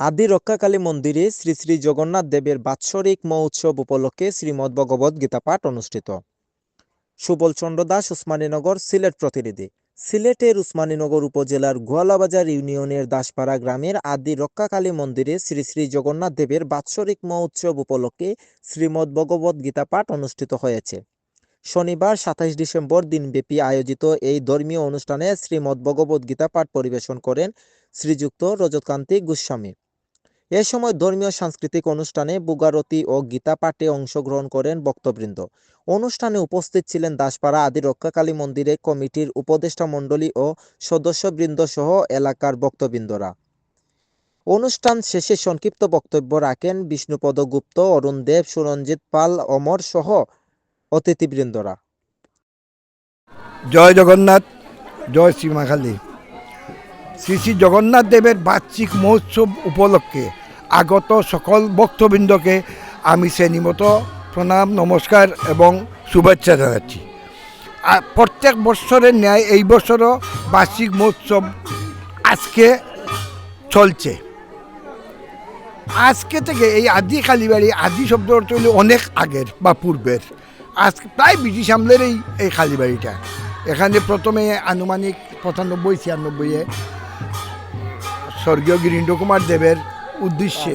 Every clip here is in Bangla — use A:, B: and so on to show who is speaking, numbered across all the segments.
A: আদি রক্ষাকালী মন্দিরে শ্রী শ্রী জগন্নাথ দেবের বাৎসরিক মহোৎসব উপলক্ষে শ্রীমদ্ ভগবদ গীতা পাঠ অনুষ্ঠিত। সুবল চন্দ্র দাস উসমানীনগর সিলেট প্রতিনিধি। সিলেটের উসমানীনগর উপজেলার গোয়ালাবাজার ইউনিয়নের দাসপাড়া গ্রামের আদি রক্ষাকালী মন্দিরে শ্রী শ্রী জগন্নাথ দেবের বাৎসরিক মহোৎসব উপলক্ষে শ্রীমদ ভগবদ গীতা পাঠ অনুষ্ঠিত হয়েছে। শনিবার, সাতাইশ ডিসেম্বর দিনব্যাপী আয়োজিত এই ধর্মীয় অনুষ্ঠানে শ্রীমদ্ ভগবদ গীতা পাঠ পরিবেশন করেন শ্রীযুক্ত রজতকান্তি গোস্বামী। এ সময় ধর্মীয় সাংস্কৃতিক অনুষ্ঠানে বুগারতি ও গীতা পাঠে অংশগ্রহণ করেন বক্তবৃন্দ অনুষ্ঠানে উপস্থিত ছিলেন দাসপাড়া আদি রক্ষাকালী মন্দিরে কমিটির উপদেষ্টা মণ্ডলী ও সদস্যবৃন্দ সহ এলাকার বক্তবৃন্দরা অনুষ্ঠান শেষে সংক্ষিপ্ত বক্তব্য রাখেন বিষ্ণুপদ গুপ্ত, অরুণ দেব, সুরঞ্জিত পাল, অমর সহ অতিথিবৃন্দরা।
B: জয় জগন্নাথ, জয় শ্রী মাখালী। শ্রী শ্রী জগন্নাথ দেবের বার্ষিক মহোৎসব উপলক্ষে আগত সকল ভক্তবৃন্দকে আমি শ্রেণীমত প্রণাম, নমস্কার এবং শুভেচ্ছা জানাচ্ছি। প্রত্যেক বছরের ন্যায় এই বছরও বার্ষিক মহোৎসব আজকে চলছে। আজকে থেকে এই আদি কালীবাড়ি, আদি শব্দ হলো অনেক আগের বা পূর্বের। আজকে প্রায় ব্রিটিশ আমলের এই এই কালীবাড়িটা। এখানে প্রথমে আনুমানিক পঁচানব্বই, ছিয়ানব্বইয়ে স্বর্গীয় গিরীন্দ্র কুমার দেবের উদ্দেশ্যে।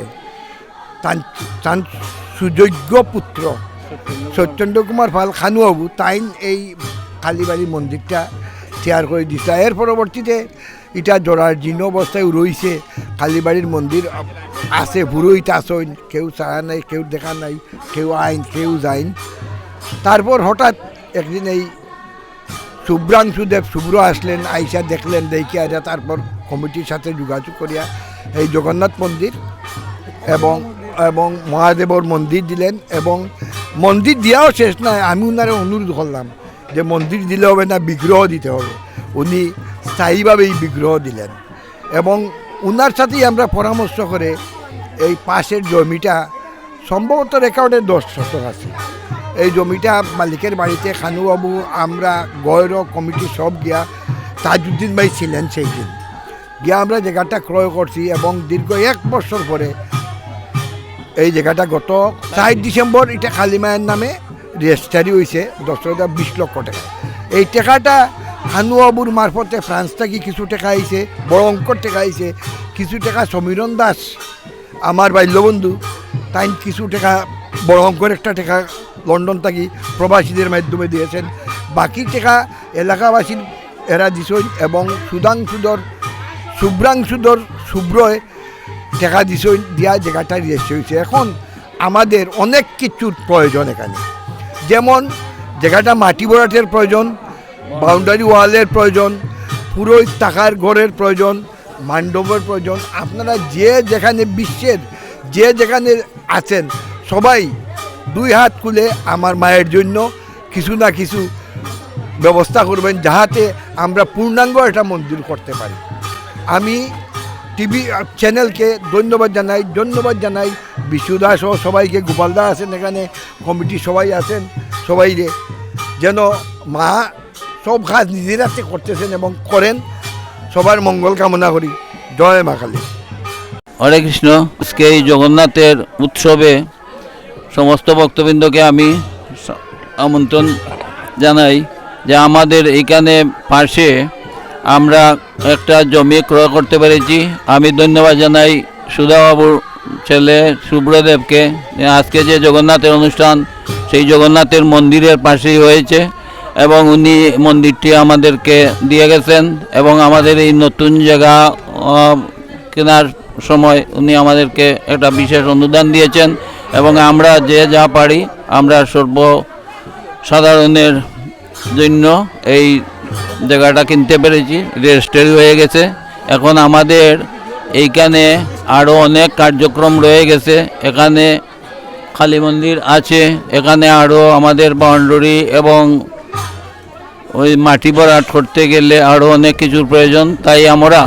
B: তান সুযোগ্য পুত্র সত্যেন্দ্র কুমার পাল খানুবাবু তাইন এই কালীবাড়ি মন্দিরটা তৈয়ার করে দিছে। এর পরবর্তীতে এটা জোড়ার জীর্ণ অবস্থায় রয়েছে। কালীবাড়ির মন্দির আছে, পুরোহিত আসইন কেউ চায়া নাই, কেউ দেখা নাই, কেউ আইন, কেউ যাইন। তারপর হঠাৎ একদিন এই শুভ্রাংশুদেব শুভ্র আসলেন, আইসা দেখলেন, দেখিয়া তারপর কমিটির সাথে যোগাযোগ করিয়া এই জগন্নাথ মন্দির এবং এবং মহাদেবর মন্দির দিলেন এবং মন্দির দেওয়াও শেষ নয় আমি ওনারে অনুরোধ করলাম যে মন্দির দিলে হবে না, বিগ্রহ দিতে হবে। উনি স্থায়ীভাবে এই বিগ্রহ দিলেন। এবং ওনার সাথেই আমরা পরামর্শ করে এই পাশের জমিটা, সম্ভবত রেকর্ডে দশ শতক আছে। এই জমিটা মালিকের বাড়িতে খানুবাবু, আমরা গয়র, কমিটি সব গিয়া তাজউদ্দিন ভাই ছিলেন সেই দিন। গিয়া আমরা জায়গাটা ক্রয় করছি এবং দীর্ঘ এক বছর পরে এই জায়গাটা গত চার ডিসেম্বর, এটা কালিমায়ের নামে রেজিস্টারি হয়েছে দশ হাজার বিশ লক্ষ টাকা। এই টাকাটা হানুবাবুর মারফতে ফ্রান্স থেকে কিছু টাকা আইছে বড় অঙ্কর টাকা আইছে, কিছু টাকা সমীরণ দাস, আমার বাল্যবন্ধু তাই কিছু টাকা বড় অঙ্কর একটা টাকা লন্ডন থাকি প্রবাসীদের মাধ্যমে দিয়েছেন। বাকি টাকা এলাকাবাসীর এরা দিছই এবং সুধাংশুদর শুভ্রাংশুদর শুভ্রয় টাকা দিছই দিয়া জায়গাটা রেজিস্ট্রি হয়েছে এখন আমাদের অনেক কিছুর প্রয়োজন এখানে। যেমন জায়গাটা মাটি ভরাটের প্রয়োজন বাউন্ডারি ওয়ালের প্রয়োজন পুরোহিত টাকার ঘরের প্রয়োজন মান্ডবের প্রয়োজন। আপনারা যে যেখানে বিশ্বের, যে যেখানে আছেন, সবাই দুই হাত খুলে আমার মায়ের জন্য কিছু না কিছু ব্যবস্থা করবেন, যাহাতে আমরা পূর্ণাঙ্গ একটা মন্দির করতে পারি। আমি টিভি চ্যানেলকে ধন্যবাদ জানাই ধন্যবাদ জানাই। বিশুদা সহ সবাইকে গোপালদা আছেন এখানে কমিটি সবাই আছেন সবাই রে যেন মা সব কাজ নিজের হাতে করতেছেন এবং করেন, সবার মঙ্গল কামনা করি। জয় মা কালী।
C: হরে কৃষ্ণ। আজকে এই জগন্নাথের উৎসবে সমস্ত ভক্তবৃন্দকে আমি আমন্ত্রণ জানাই যে আমাদের এখানে পাশে আমরা একটা জমি ক্রয় করতে পেরেছি। আমি ধন্যবাদ জানাই সুধাবাবুর ছেলে শুভ্রদেবকে যে আজকে যে জগন্নাথের অনুষ্ঠান, সেই জগন্নাথের মন্দিরের পাশেই হয়েছে এবং উনি মন্দিরটি আমাদেরকে দিয়ে গেছেন এবং আমাদের এই নতুন জায়গা কেনার সময় উনি আমাদেরকে একটা বিশেষ অনুদান দিয়েছেন এবং আমরা যে যা পারি আমরা সর্ব সাধারণের জন্য এই জায়গাটা কিনতে পেরেছি, রেজিস্টারি হয়ে গেছে। এখন আমাদের এইখানে আরও অনেক কার্যক্রম রয়ে গেছে। এখানে কালী মন্দির আছে, এখানে আরও আমাদের বাউন্ডারি এবং ওই মাটি ভরাট করতে গেলে আরও অনেক কিছুর প্রয়োজন। তাই আমরা,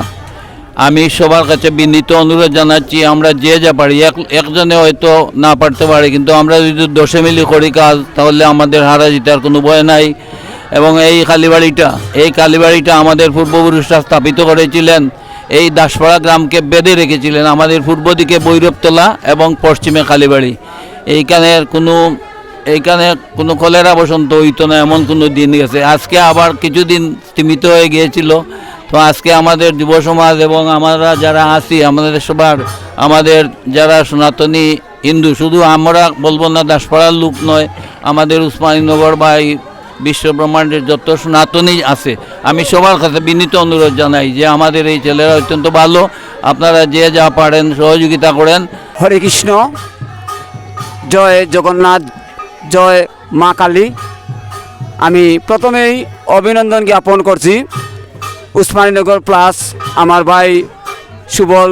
C: আমি সবার কাছে বিনীত অনুরোধ জানাচ্ছি, আমরা যে যা পারি, এক, একজনে হয়তো না পারতে পারি, কিন্তু আমরা যদি দশে মিলি করি কাজ, তাহলে আমাদের হারা জিতার কোনো ভয় নাই। এবং এই কালীবাড়িটা এই কালীবাড়িটা আমাদের পূর্বপুরুষরা স্থাপিত করেছিলেন। এই দাসপাড়া গ্রামকে বেঁধে রেখেছিলেন আমাদের পূর্ব দিকে বৈরবতলা এবং পশ্চিমে কালীবাড়ি। এইখানের কোনো, এইখানে কোনো কলেরা বসন্ত হইতো না, এমন কোনো দিন গেছে। আজকে আবার কিছুদিন স্তীমিত হয়ে গিয়েছিল। তো আজকে আমাদের যুব সমাজ এবং আমরা যারা আছি, আমাদের সবার, আমাদের যারা সনাতনী হিন্দু, শুধু আমরা বলব না, দাসপাড়ার লোক নয়, আমাদের উসমানীনগর বা এই বিশ্ব ব্রহ্মাণ্ডের যত সনাতনী আছে, আমি সবার কাছে বিনীত অনুরোধ জানাই যে আমাদের এই ছেলেরা অত্যন্ত ভালো। আপনারা যে যা পারেন, সহযোগিতা করেন।
D: হরে কৃষ্ণ। জয় জগন্নাথ, জয় মা কালী। আমি প্রথমেই অভিনন্দন জ্ঞাপন করছি। উসমানীনগর প্লাস আমার ভাই সুবল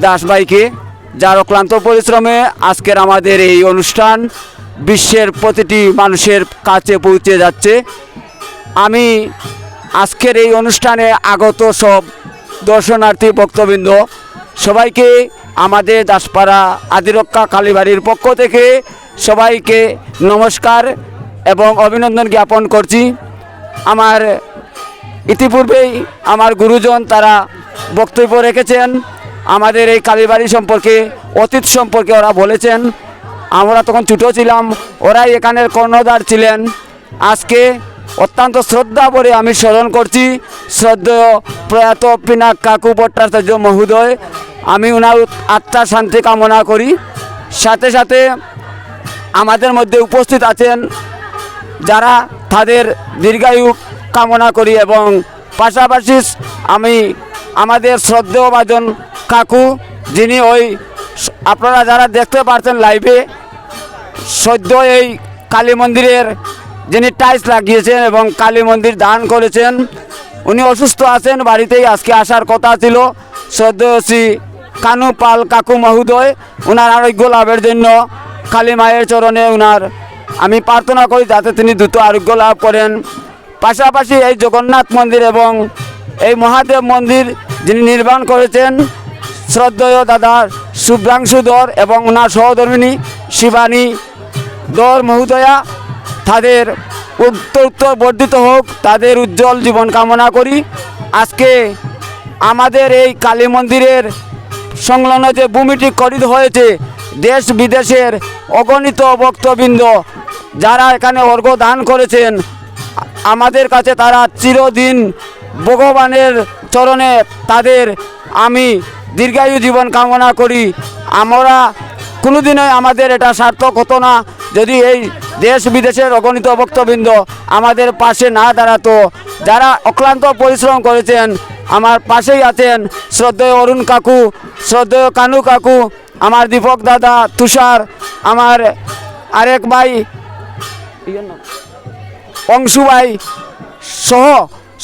D: দাস ভাইকে যার অক্লান্ত পরিশ্রমে আজকের আমাদের এই অনুষ্ঠান বিশ্বের প্রতিটি মানুষের কাছে পৌঁছে যাচ্ছে। আমি আজকের এই অনুষ্ঠানে আগত সব দর্শনার্থী, ভক্তবৃন্দ, সবাইকে আমাদের দাসপাড়া আদিরক্ষা কালীবাড়ির পক্ষ থেকে সবাইকে নমস্কার এবং অভিনন্দন জ্ঞাপন করছি। আমার ইতিপূর্বেই আমার গুরুজন তারা বক্তব্য রেখেছেন। আমাদের এই কালীবাড়ি সম্পর্কে, অতীত সম্পর্কে ওরা বলেছেন। আমরা তখন ছোটো ছিলাম, ওরাই এখানের কর্ণধার ছিলেন। আজকে অত্যন্ত শ্রদ্ধা করে আমি স্মরণ করছি, শ্রদ্ধেয় প্রয়াত পিনাক কাকু ভট্টাচার্য মহোদয়। আমি ওনার আত্মার শান্তি কামনা করি। সাথে সাথে আমাদের মধ্যে উপস্থিত আছেন যারা তাদের দীর্ঘায়ু কামনা করি এবং পাশাপাশি আমি আমাদের শ্রদ্ধেয় বাজন কাকু, যিনি ওই আপনারা যারা দেখতে পাচ্ছেন লাইভে সদ্য এই কালী মন্দিরের যিনি টাইলস লাগিয়েছেন এবং কালী মন্দির দান করেছেন, উনি অসুস্থ আছেন, বাড়িতেই আজকে আসার কথা ছিল। সদ্য শ্রী কানু পাল কাকু মহোদয় ওনার আরোগ্য লাভের জন্য কালী মায়ের চরণে ওনার আমি প্রার্থনা করি যাতে তিনি দ্রুত আরোগ্য লাভ করেন। পাশাপাশি এই জগন্নাথ মন্দির এবং এই মহাদেব মন্দির যিনি নির্মাণ করেছেন শ্রদ্ধেয় দাদা শুভ্রাংশু দর এবং ওনার সহধর্মিনী শিবানী দর মহোদয়া, তাদের উত্তর উত্তর বর্ধিত হোক, তাদের উজ্জ্বল জীবন কামনা করি। আজকে আমাদের এই কালী মন্দিরের সংলগ্ন যে ভূমিটি করিত হয়েছে, দেশ বিদেশের অগণিত ভক্তবৃন্দ যারা এখানে অর্ঘ দান করেছেন, আমাদের কাছে তারা চিরদিন ভগবানের চরণে তাদের আমি দীর্ঘায়ু জীবন কামনা করি। আমরা কোনোদিনই আমাদের এটা সার্থক হতো না। যদি এই দেশ বিদেশের অগণিত ভক্তবৃন্দ আমাদের পাশে না দাঁড়াতো, যারা অক্লান্ত পরিশ্রম করেছেন, আমার পাশেই আছেন শ্রদ্ধেয় অরুণ কাকু, শ্রদ্ধেয় কানু কাকু, আমার দীপক দাদা, তুষার, আমার আরেক ভাই, অংশু ভাই সহ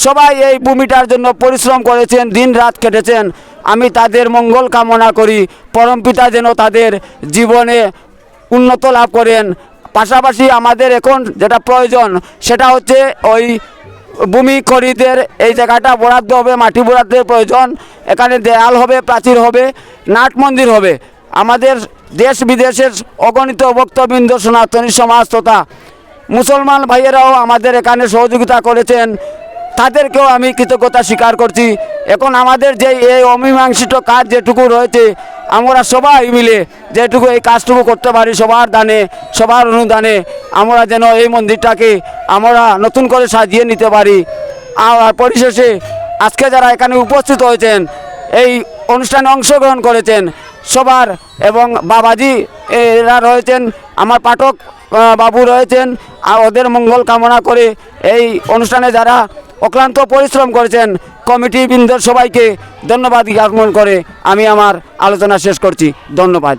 D: সবাই এই ভূমিটার জন্য পরিশ্রম করেছেন দিন রাত কেটেছেন। আমি তাদের মঙ্গল কামনা করি। পরমপিতা যেন তাদের জীবনে উন্নত লাভ করেন। পাশাপাশি আমাদের এখন যেটা প্রয়োজন, সেটা হচ্ছে ওই ভূমি খরিদের, এই জায়গাটা বরাদ্দ হবে, মাটি বরাদ্দের প্রয়োজন। এখানে দেয়াল হবে, প্রাচীর হবে, নাট মন্দির হবে। আমাদের দেশ বিদেশের অগণিত ভক্তবৃন্দ, সনাতনী সমাজ তথা মুসলমান ভাইয়েরাও আমাদের এখানে সহযোগিতা করেছেন। তাদেরকেও আমি কৃতজ্ঞতা স্বীকার করছি। এখন আমাদের যে এই অমীমাংসিত কাজ যেটুকু রয়েছে, আমরা সবাই মিলে যেটুকু এই কাজটুকু করতে পারি সবার দানে, সবার অনুদানে, আমরা যেন এই মন্দিরটাকে আমরা নতুন করে সাজিয়ে নিতে পারি। আর পরিশেষে, আজকে যারা এখানে উপস্থিত হয়েছেন, এই অনুষ্ঠানে অংশগ্রহণ করেছেন, সবার এবং বাবাজি, এরা রয়েছেন আমার পাঠক বাবু রয়েছেন, আর ওদের মঙ্গল কামনা করে এই অনুষ্ঠানে যারা অক্লান্ত পরিশ্রম করেছেন, কমিটি বৃন্দের সবাইকে ধন্যবাদ জ্ঞাপন করে আমি আমার আলোচনা শেষ করছি। ধন্যবাদ।